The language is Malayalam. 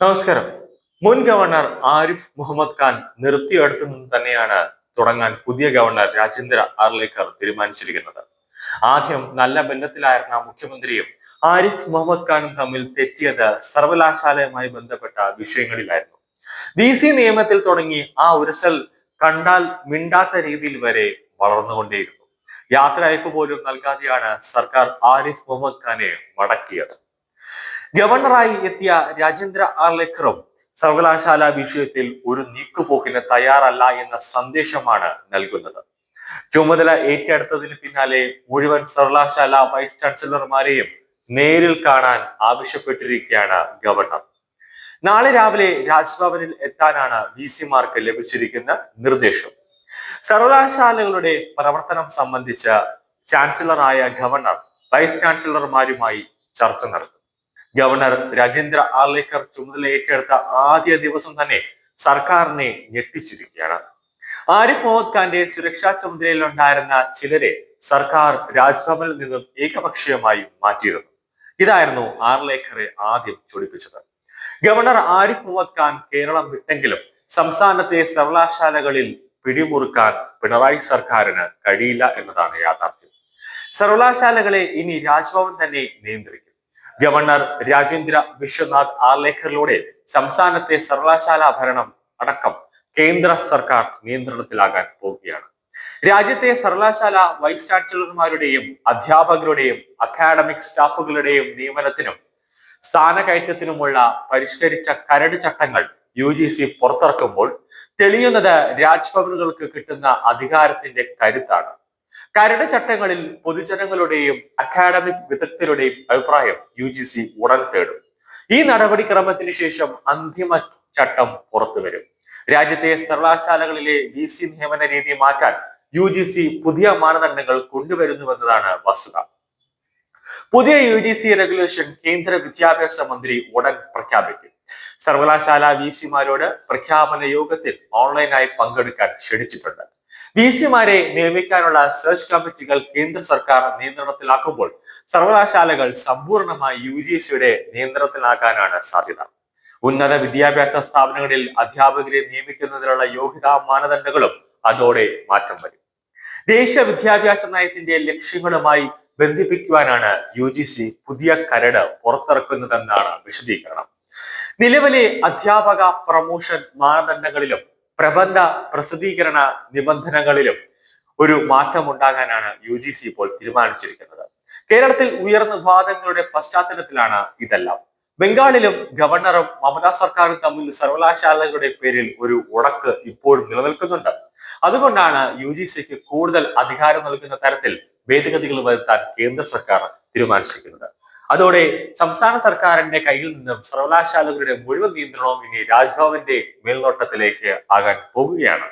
നമസ്കാരം. മുൻ ഗവർണർ ആരിഫ് മുഹമ്മദ് ഖാൻ നിർത്തിയെടുത്തു നിന്ന് തന്നെയാണ് തുടങ്ങാൻ പുതിയ ഗവർണർ രാജേന്ദ്ര ആർലേക്കർ തീരുമാനിച്ചിരിക്കുന്നത്. ആദ്യം നല്ല ബന്ധത്തിലായിരുന്ന മുഖ്യമന്ത്രിയും ആരിഫ് മുഹമ്മദ് ഖാനും തമ്മിൽ തെറ്റിയത് സർവകലാശാലയുമായി ബന്ധപ്പെട്ട വിഷയങ്ങളിലായിരുന്നു. ഡി സി നിയമത്തിൽ തുടങ്ങി ആ ഉരസൽ കണ്ടാൽ മിണ്ടാത്ത രീതിയിൽ വരെ വളർന്നുകൊണ്ടേയിരുന്നു. യാത്രയപ്പ് പോലും നൽകാതെയാണ് സർക്കാർ ആരിഫ് മുഹമ്മദ് ഖാനെ മടക്കിയത്. ഗവർണറായി എത്തിയ രാജേന്ദ്ര ആർലേക്കറും സർവകലാശാല വിഷയത്തിൽ ഒരു നീക്കുപോക്കിന് തയ്യാറല്ല എന്ന സന്ദേശമാണ് നൽകുന്നത്. ചുമതല ഏറ്റെടുത്തതിന് പിന്നാലെ മുഴുവൻ സർവകലാശാല വൈസ് ചാൻസലർമാരെയും നേരിൽ കാണാൻ ആവശ്യപ്പെട്ടിരിക്കുകയാണ് ഗവർണർ. നാളെ രാവിലെ രാജ്ഭവനിൽ എത്താനാണ് വി സിമാർക്ക് ലഭിച്ചിരിക്കുന്ന നിർദ്ദേശം. സർവകലാശാലകളുടെ പ്രവർത്തനം സംബന്ധിച്ച് ചാൻസലറായ ഗവർണർ വൈസ് ചാൻസലർമാരുമായി ചർച്ച നടത്തും. ഗവർണർ രാജേന്ദ്ര ആലേക്കർ ചുമതല ഏറ്റെടുത്ത ആദ്യ ദിവസം തന്നെ സർക്കാരിനെ ഞെട്ടിച്ചിരിക്കുകയാണ്. ആരിഫ് മുഹമ്മദ് ഖാന്റെ സുരക്ഷാ ചുമതലയിലുണ്ടായിരുന്ന ചിലരെ സർക്കാർ രാജ്ഭവനിൽ നിന്നും ഏകപക്ഷീയമായി മാറ്റിയിരുന്നു. ഇതായിരുന്നു ആർലേക്കറെ ആദ്യം ചൊടിപ്പിച്ചത്. ഗവർണർ ആരിഫ് മുഹമ്മദ് ഖാൻ കേരളം വിട്ടെങ്കിലും സംസ്ഥാനത്തെ സർവകലാശാലകളിൽ പിടിമുറുക്കാൻ പിണറായി സർക്കാരിന് കഴിയില്ല എന്നതാണ് യാഥാർത്ഥ്യം. സർവകലാശാലകളെ ഇനി രാജ്ഭവൻ തന്നെ നിയന്ത്രിക്കും. ഗവർണർ രാജേന്ദ്ര വിശ്വനാഥ് ആലേഖറിലൂടെ സംസ്ഥാനത്തെ സർവകലാശാല ഭരണം അടക്കം കേന്ദ്ര സർക്കാർ നിയന്ത്രണത്തിലാകാൻ പോവുകയാണ്. രാജ്യത്തെ സർവകലാശാല വൈസ് ചാൻസലർമാരുടെയും അധ്യാപകരുടെയും അക്കാഡമിക് സ്റ്റാഫുകളുടെയും നിയമനത്തിനും സ്ഥാനകയറ്റത്തിനുമുള്ള പരിഷ്കരിച്ച കരട് ചട്ടങ്ങൾ യു ജി സി പുറത്തിറക്കുമ്പോൾ തെളിയുന്നത് രാജ്ഭവനുകൾക്ക് കിട്ടുന്ന അധികാരത്തിന്റെ കരുത്താണ്. കരട് ചട്ടങ്ങളിൽ പൊതുജനങ്ങളുടെയും അക്കാഡമിക് വിദഗ്ധരുടെയും അഭിപ്രായം യു ജി സി ഉടൻ തേടും. ഈ നടപടിക്രമത്തിന് ശേഷം അന്തിമ ചട്ടം പുറത്തു വരും. രാജ്യത്തെ സർവകലാശാലകളിലെ വി സി നിയമന രീതി മാറ്റാൻ യു ജി സി പുതിയ മാനദണ്ഡങ്ങൾ കൊണ്ടുവരുന്നുവെന്നതാണ് വസ്തുത. പുതിയ യു ജി സി റെഗുലേഷൻ കേന്ദ്ര വിദ്യാഭ്യാസ മന്ത്രി ഉടൻ പ്രഖ്യാപിക്കും. സർവകലാശാല വി സിമാരോട് പ്രഖ്യാപന യോഗത്തിൽ ഓൺലൈനായി പങ്കെടുക്കാൻ ക്ഷണിച്ചിട്ടുണ്ട്. വി സിമാരെ നിയമിക്കാനുള്ള സെർച്ച് കമ്മിറ്റികൾ കേന്ദ്ര സർക്കാർ നിയന്ത്രണത്തിലാക്കുമ്പോൾ സർവകലാശാലകൾ സമ്പൂർണമായി യു ജി സിയുടെ നിയന്ത്രണത്തിലാക്കാനാണ് സാധ്യത. ഉന്നത വിദ്യാഭ്യാസ സ്ഥാപനങ്ങളിൽ അധ്യാപകരെ നിയമിക്കുന്നതിനുള്ള യോഗ്യതാ മാനദണ്ഡങ്ങളും അതോടെ മാറ്റം വരും. ദേശീയ വിദ്യാഭ്യാസ നയത്തിന്റെ ലക്ഷ്യങ്ങളുമായി ബന്ധിപ്പിക്കുവാനാണ് യു ജി സി പുതിയ കരട് പുറത്തിറക്കുന്നതെന്നാണ് വിശദീകരണം. നിലവിലെ അധ്യാപക പ്രമോഷൻ മാനദണ്ഡങ്ങളിലും പ്രബന്ധ പ്രസിദ്ധീകരണ നിബന്ധനകളിലും ഒരു മാറ്റം ഉണ്ടാകാനാണ് യു ജി സി ഇപ്പോൾ തീരുമാനിച്ചിരിക്കുന്നത്. കേരളത്തിൽ ഉയർന്ന വിവാദങ്ങളുടെ പശ്ചാത്തലത്തിലാണ് ഇതെല്ലാം. ബംഗാളിലും ഗവർണറും മമതാ സർക്കാരും തമ്മിൽ സർവകലാശാലകളുടെ പേരിൽ ഒരു ഉടക്ക് ഇപ്പോഴും നിലനിൽക്കുന്നുണ്ട്. അതുകൊണ്ടാണ് യു ജി സിക്ക് കൂടുതൽ അധികാരം നൽകുന്ന തരത്തിൽ ഭേദഗതികൾ വരുത്താൻ കേന്ദ്ര സർക്കാർ തീരുമാനിച്ചിരിക്കുന്നത്. അതോടെ സംസ്ഥാന സർക്കാരിന്റെ കയ്യിൽ നിന്നും സർവകലാശാലകളുടെ മുഴുവൻ നിയന്ത്രണവും ഇനി രാജ്ഭവന്റെ മേൽനോട്ടത്തിലേക്ക് ആകാൻ പോകുകയാണ്.